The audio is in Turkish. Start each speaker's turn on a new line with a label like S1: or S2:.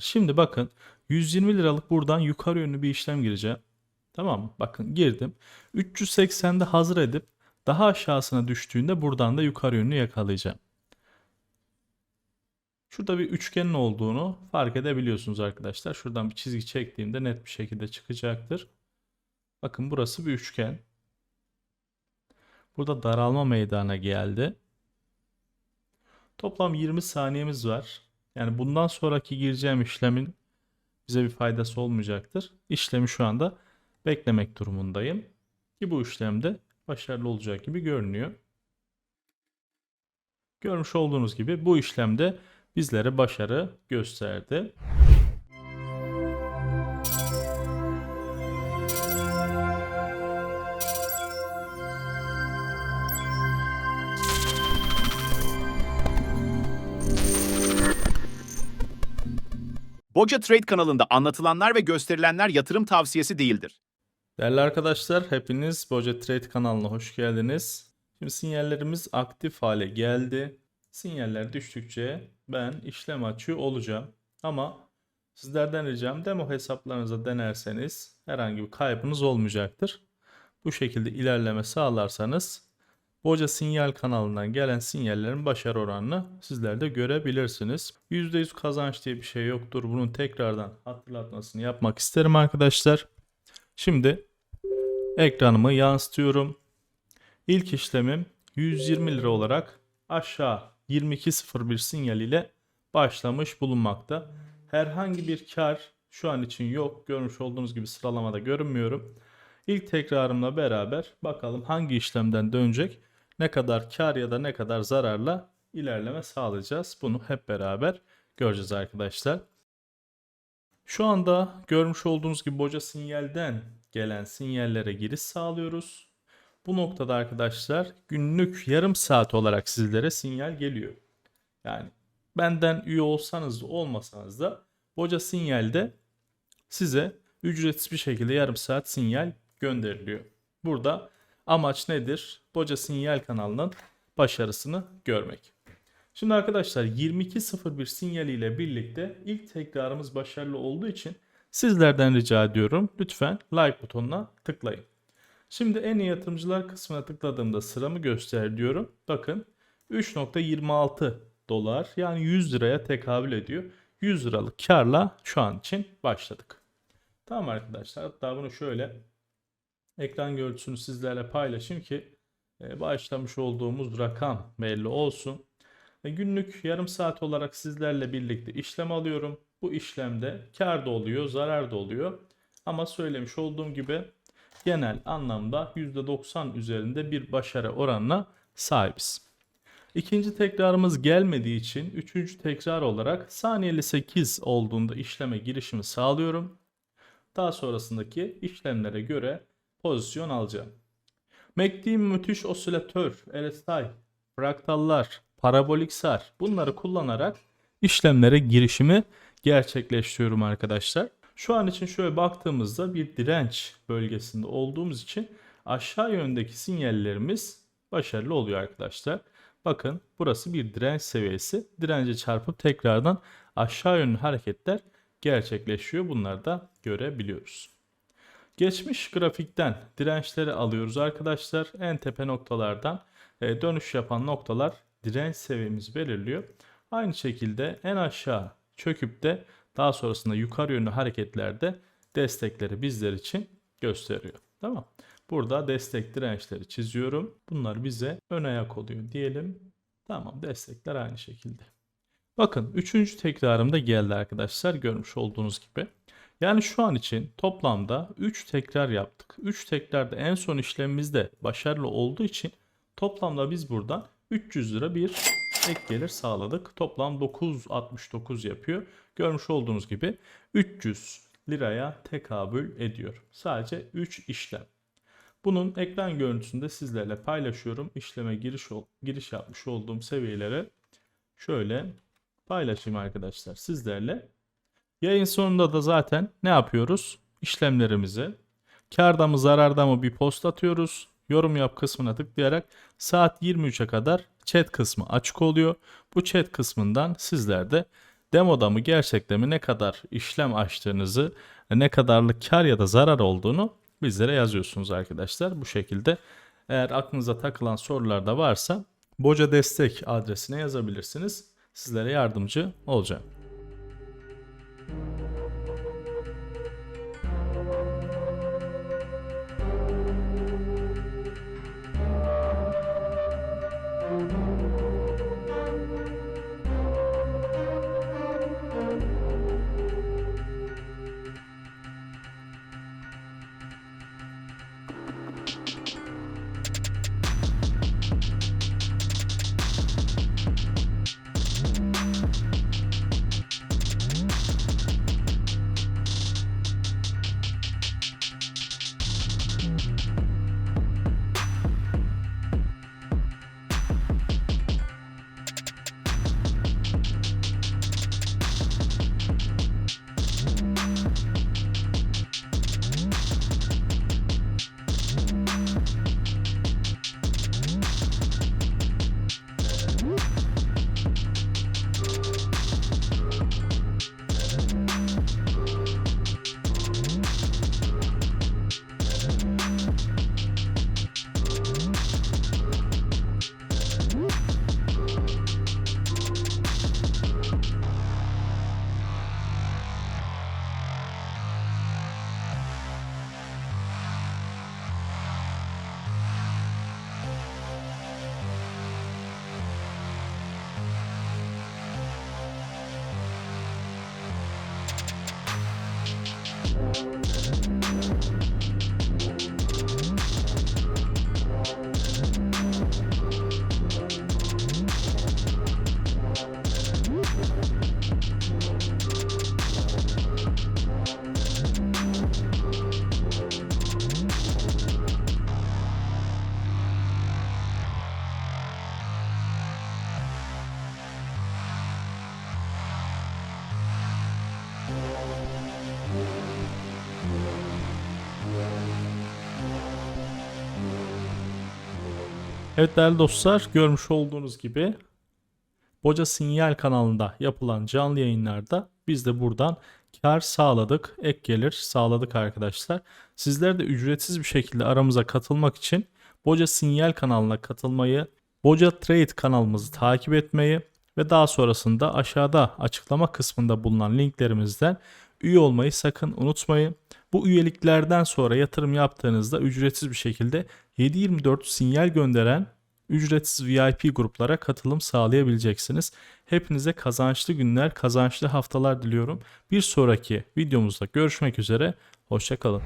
S1: Şimdi bakın 120 liralık buradan yukarı yönlü bir işlem gireceğim. Tamam mı? Bakın girdim. 380'de hazır edip daha aşağısına düştüğünde buradan da yukarı yönlü yakalayacağım. Şurada bir üçgenin olduğunu fark edebiliyorsunuz arkadaşlar. Şuradan bir çizgi çektiğimde net bir şekilde çıkacaktır. Bakın burası bir üçgen. Burada daralma meydana geldi. Toplam 20 saniyemiz var. Yani bundan sonraki gireceğim işlemin bize bir faydası olmayacaktır. İşlemi şu anda beklemek durumundayım. Ki bu işlemde başarılı olacak gibi görünüyor. Görmüş olduğunuz gibi bu işlemde bizlere başarı gösterdi.
S2: Boca Trade kanalında anlatılanlar ve gösterilenler yatırım tavsiyesi değildir.
S1: Değerli arkadaşlar, hepiniz Boca Trade kanalına hoş geldiniz. Şimdi sinyallerimiz aktif hale geldi. Sinyaller düştükçe ben işlem açıyor olacağım. Ama sizlerden ricam demo hesaplarınıza denerseniz herhangi bir kaybınız olmayacaktır. Bu şekilde ilerleme sağlarsanız Boca Sinyal kanalından gelen sinyallerin başarı oranını sizler de görebilirsiniz. %100 kazanç diye bir şey yoktur. Bunun tekrardan hatırlatmasını yapmak isterim arkadaşlar. Şimdi ekranımı yansıtıyorum. İlk işlemim 120 lira olarak aşağı 22.01 sinyal ile başlamış bulunmakta. Herhangi bir kar şu an için yok. Görmüş olduğunuz gibi sıralamada görünmüyorum. İlk tekrarımla beraber bakalım hangi işlemden dönecek, ne kadar kar ya da ne kadar zararla ilerleme sağlayacağız. Bunu hep beraber göreceğiz arkadaşlar. Şu anda görmüş olduğunuz gibi boca sinyalden gelen sinyallere giriş sağlıyoruz. Bu noktada arkadaşlar günlük yarım saat olarak sizlere sinyal geliyor. Yani benden üye olsanız da olmasanız da boca sinyalde size ücretsiz bir şekilde yarım saat sinyal gönderiliyor. Burada amaç nedir? Boca sinyal kanalının başarısını görmek. Şimdi arkadaşlar 22.01 sinyaliyle birlikte ilk tekrarımız başarılı olduğu için sizlerden rica ediyorum lütfen like butonuna tıklayın. Şimdi en iyi yatırımcılar kısmına tıkladığımda sıramı göster diyorum. Bakın 3.26 dolar yani 100 liraya tekabül ediyor. 100 liralık karla şu an için başladık. Tamam arkadaşlar hatta bunu şöyle ekran görüntüsünü sizlerle paylaşayım ki e, başlamış olduğumuz rakam belli olsun. Ve günlük yarım saat olarak sizlerle birlikte işlem alıyorum. Bu işlemde kar da oluyor, zarar da oluyor. Ama söylemiş olduğum gibi genel anlamda %90 üzerinde bir başarı oranına sahibiz. İkinci tekrarımız gelmediği için üçüncü tekrar olarak saniyeli 8 olduğunda işleme girişimi sağlıyorum. Daha sonrasındaki işlemlere göre pozisyon alacağım. MACD müthiş osilatör, RSI, fraktallar, parabolik sar bunları kullanarak işlemlere girişimi gerçekleştiriyorum arkadaşlar. Şu an için şöyle baktığımızda bir direnç bölgesinde olduğumuz için aşağı yöndeki sinyallerimiz başarılı oluyor arkadaşlar. Bakın burası bir direnç seviyesi. Dirence çarpıp tekrardan aşağı yönlü hareketler gerçekleşiyor. Bunları da görebiliyoruz. Geçmiş grafikten dirençleri alıyoruz arkadaşlar. En tepe noktalardan e, dönüş yapan noktalar direnç seviyemizi belirliyor. Aynı şekilde en aşağı çöküp de daha sonrasında yukarı yönlü hareketlerde destekleri bizler için gösteriyor. Tamam. Burada destek dirençleri çiziyorum. Bunlar bize ön ayak oluyor diyelim. Tamam destekler aynı şekilde. Bakın üçüncü tekrarımda geldi arkadaşlar görmüş olduğunuz gibi. Yani şu an için toplamda 3 tekrar yaptık. 3 tekrarda en son işlemimizde başarılı olduğu için toplamda biz buradan 300 lira bir ek gelir sağladık. Toplam 969 yapıyor. Görmüş olduğunuz gibi 300 liraya tekabül ediyor. Sadece 3 işlem. Bunun ekran görüntüsünü de sizlerle paylaşıyorum. İşleme giriş giriş yapmış olduğum seviyelere şöyle paylaşayım arkadaşlar sizlerle. Yayın sonunda da zaten ne yapıyoruz? İşlemlerimizi karda mı zararda mı bir post atıyoruz. Yorum yap kısmına tıklayarak saat 23'e kadar chat kısmı açık oluyor. Bu chat kısmından sizler de demoda mı gerçekte mi ne kadar işlem açtığınızı, ne kadarlık kar ya da zarar olduğunu bizlere yazıyorsunuz arkadaşlar. Bu şekilde eğer aklınıza takılan sorular da varsa Boca Destek adresine yazabilirsiniz. Sizlere yardımcı olacağım. Thank you. Evet değerli dostlar görmüş olduğunuz gibi Boca Sinyal kanalında yapılan canlı yayınlarda biz de buradan kar sağladık, ek gelir sağladık arkadaşlar. Sizler de ücretsiz bir şekilde aramıza katılmak için Boca Sinyal kanalına katılmayı, Boca Trade kanalımızı takip etmeyi ve daha sonrasında aşağıda açıklama kısmında bulunan linklerimizden üye olmayı sakın unutmayın. Bu üyeliklerden sonra yatırım yaptığınızda ücretsiz bir şekilde 7/24 sinyal gönderen ücretsiz VIP gruplara katılım sağlayabileceksiniz. Hepinize kazançlı günler, kazançlı haftalar diliyorum. Bir sonraki videomuzda görüşmek üzere. Hoşçakalın.